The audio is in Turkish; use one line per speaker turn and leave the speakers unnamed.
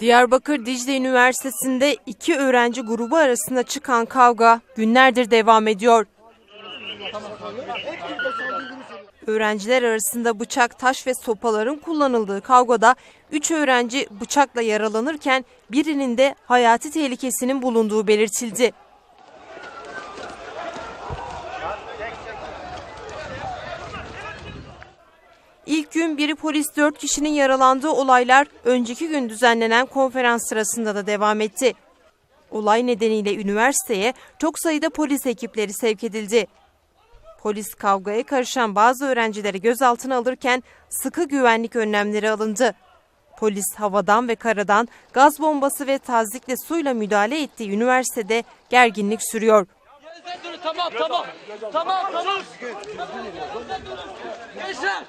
Diyarbakır Dicle Üniversitesi'nde iki öğrenci grubu arasında çıkan kavga günlerdir devam ediyor. Öğrenciler arasında bıçak, taş ve sopaların kullanıldığı kavgada 3 öğrenci bıçakla yaralanırken birinin de hayati tehlikesinin bulunduğu belirtildi. İlk gün biri polis 4 kişinin yaralandığı olaylar önceki gün düzenlenen konferans sırasında da devam etti. Olay nedeniyle üniversiteye çok sayıda polis ekipleri sevk edildi. Polis kavgaya karışan bazı öğrencileri gözaltına alırken sıkı güvenlik önlemleri alındı. Polis havadan ve karadan gaz bombası ve tazikle suyla müdahale ettiği üniversitede gerginlik sürüyor.
Tamam tamam. Tamam tamam. Gençler.